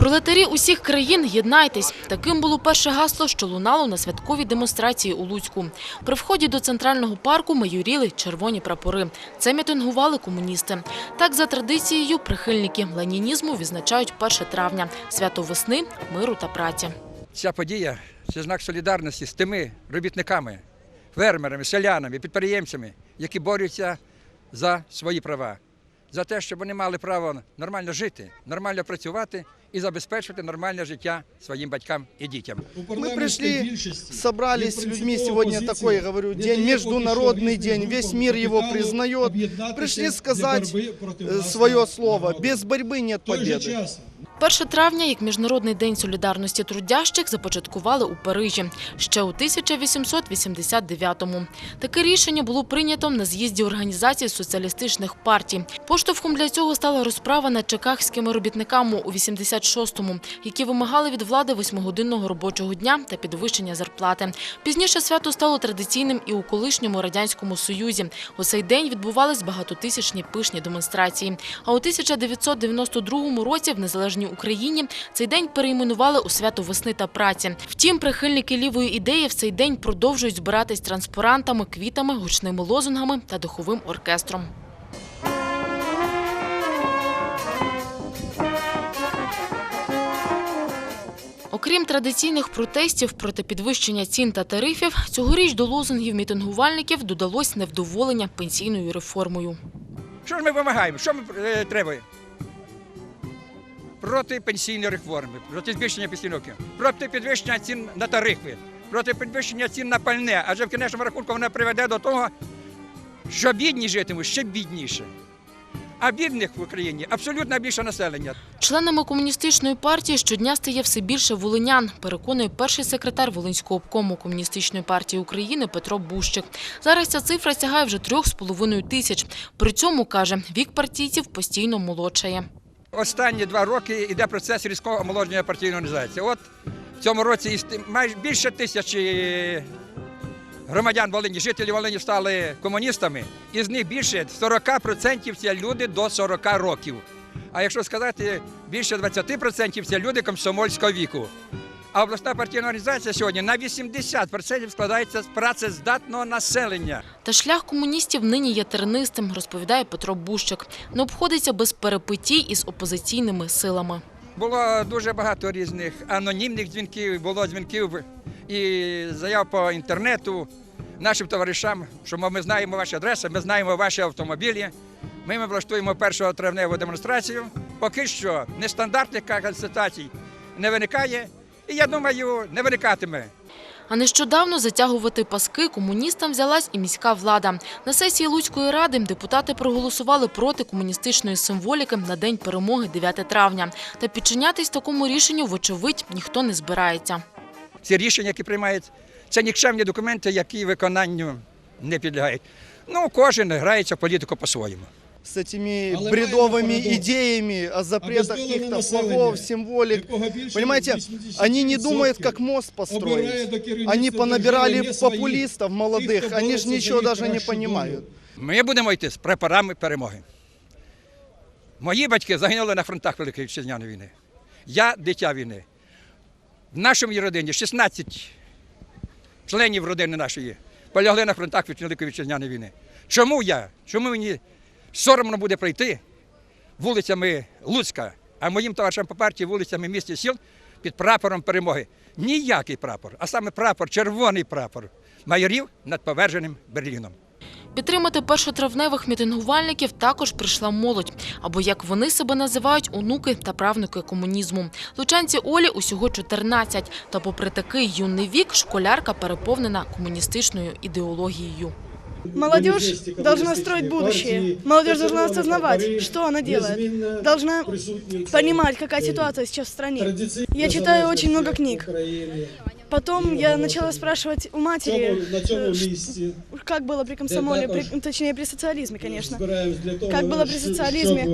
Пролетарі усіх країн єднайтесь. Таким було перше гасло, що лунало на святковій демонстрації у Луцьку. При вході до центрального парку майоріли червоні прапори. Це мітингували комуністи. Так, за традицією, прихильники ленінізму відзначають 1 травня – свято весни, миру та праці. Ця подія це знак солідарності з тими робітниками, фермерами, селянами, підприємцями, які борються за свої права, за те, щоб вони мали право нормально жити, нормально працювати і забезпечувати нормальне життя своїм батькам і дітям. Мы пришли, собрались с людьми сегодня такой, говорю, день, международный день, весь мир его признает. Пришли сказать э, свое слово, без борьбы нет победы. 1 травня, як Міжнародний день солідарності трудящих, започаткували у Парижі ще у 1889-му. Таке рішення було прийнято на з'їзді організації соціалістичних партій. Поштовхом для цього стала розправа над чекахськими робітниками у 86-му, які вимагали від влади восьмигодинного робочого дня та підвищення зарплати. Пізніше свято стало традиційним і у колишньому радянському союзі. У цей день відбувались багатотисячні пишні демонстрації. А у 1992 році в незалежній Україні цей день перейменували у свято весни та праці. Втім, прихильники лівої ідеї в цей день продовжують збиратись транспарантами, квітами, гучними лозунгами та духовим оркестром. Окрім традиційних протестів проти підвищення цін та тарифів, цьогоріч до лозунгів мітингувальників додалось невдоволення пенсійною реформою. Що ж ми вимагаємо? Що ми е, требуємо? Проти пенсійної реформи, проти збільшення пенсійного проти підвищення цін на тарифи, проти підвищення цін на пальне, адже в кінечному рахунку вона приведе до того, що бідні житимуть ще бідніше. А бідних в Україні абсолютно більше населення. Членами комуністичної партії щодня стає все більше волинян, переконує перший секретар Волинського обкому комуністичної партії України Петро Бущик. Зараз ця цифра сягає вже трьох з половиною тисяч. При цьому каже, вік партійців постійно молодшає. Останні два роки йде процес різкого омолодження партійної організації. От в цьому році майже більше тисячі громадян Волині, жителів Волині стали комуністами, із них більше 40% це люди до 40 років. А якщо сказати, більше 20% це люди комсомольського віку. А обласна партійна організація сьогодні на 80% складається з працездатного населення. Та шлях комуністів нині є тернистим, розповідає Петро Бущик. Не обходиться без перепитій із опозиційними силами. Було дуже багато різних анонімних дзвінків, було дзвінків і заяв по інтернету нашим товаришам, що ми знаємо ваші адреси, ми знаємо ваші автомобілі. Ми, влаштуємо першу травневу демонстрацію. Поки що нестандартних констатацій не виникає, і я думаю, не виникатиме. А нещодавно затягувати паски комуністам взялась і міська влада. На сесії Луцької ради депутати проголосували проти комуністичної символіки на День перемоги 9 травня. Та підчинятись такому рішенню, вочевидь, ніхто не збирається. Ці рішення, які приймаються, це нікчемні документи, які виконанню не підлягають. Ну, кожен грається в політику по-своєму. С этими Але бредовыми маємо парадокс. идеями о запретах Обездолене каких-то населення, флагов, символик. якого більше Понимаете, 80% они не думают, как мост обирає построить. до керівництва Они понабирали держави не своїх, популистов тих, молодых, хто они бореться же за ничего їх даже не кращу понимают. долю. Ми будемо йти з прапорами перемоги. Мої батьки загинули на фронтах Великої Вітчизняної війни. Я дитя війни. В нашій родині 16 членів родини нашої полягли на фронтах від Великої Вітчизняної війни. Чому я? Чому мені Соромно буде пройти вулицями Луцька, а моїм товаришам по партії вулицями міст і сіл під прапором перемоги? Ніякий прапор, а саме прапор, червоний прапор майорів над поверженим Берліном. Підтримати першотравневих мітингувальників також прийшла молодь, або як вони себе називають, онуки та правнуки комунізму. Лучанці Олі усього 14, та попри такий юний вік, школярка переповнена комуністичною ідеологією. Молодежь должна строить будущее. Молодежь должна осознавать, что она делает. Должна понимать, какая ситуация сейчас в стране. Я читаю очень много книг. Потом я начала спрашивать у матери, э, как было при комсомоле, при- точнее при социализме, конечно. Как было при социализме?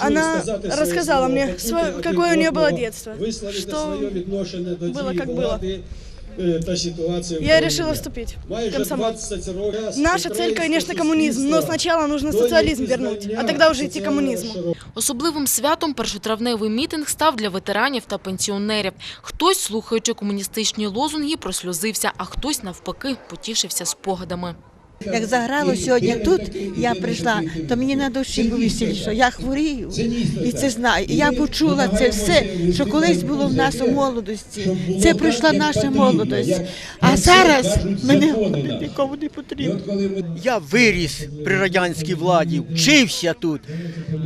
Она рассказала мне, сво- какое у нее было детство, что было, как было. Е, та ситуація. в Я решила вступить комсомол. Наша цель, конечно, коммунизм, но сначала нужно социализм вернуть, а тогда уже идти к коммунизму. Особливим святом першотравневий мітинг став для ветеранів та пенсіонерів. Хтось, слухаючи комуністичні лозунги, просльозився, а хтось, навпаки, потішився спогадами. Як заграло сьогодні тут, я прийшла, то мені на душі було що я хворію і це знаю. І я почула це все, що колись було в нас у молодості. Це пройшла наша молодость. А зараз мене нікому не потрібно. Я виріс при радянській владі, вчився тут.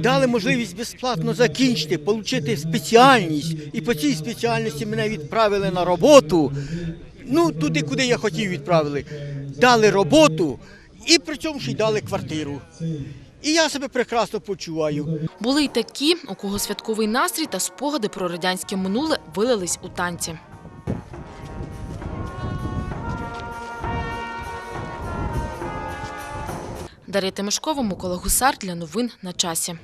Дали можливість безплатно закінчити, отримати спеціальність. І по цій спеціальності мене відправили на роботу. Ну, туди, куди я хотів, відправили. Дали роботу і при цьому ще й дали квартиру. І я себе прекрасно почуваю. Були й такі, у кого святковий настрій та спогади про радянське минуле вилились у танці. Дар'я Тимошкова, Микола Гусар для новин на часі.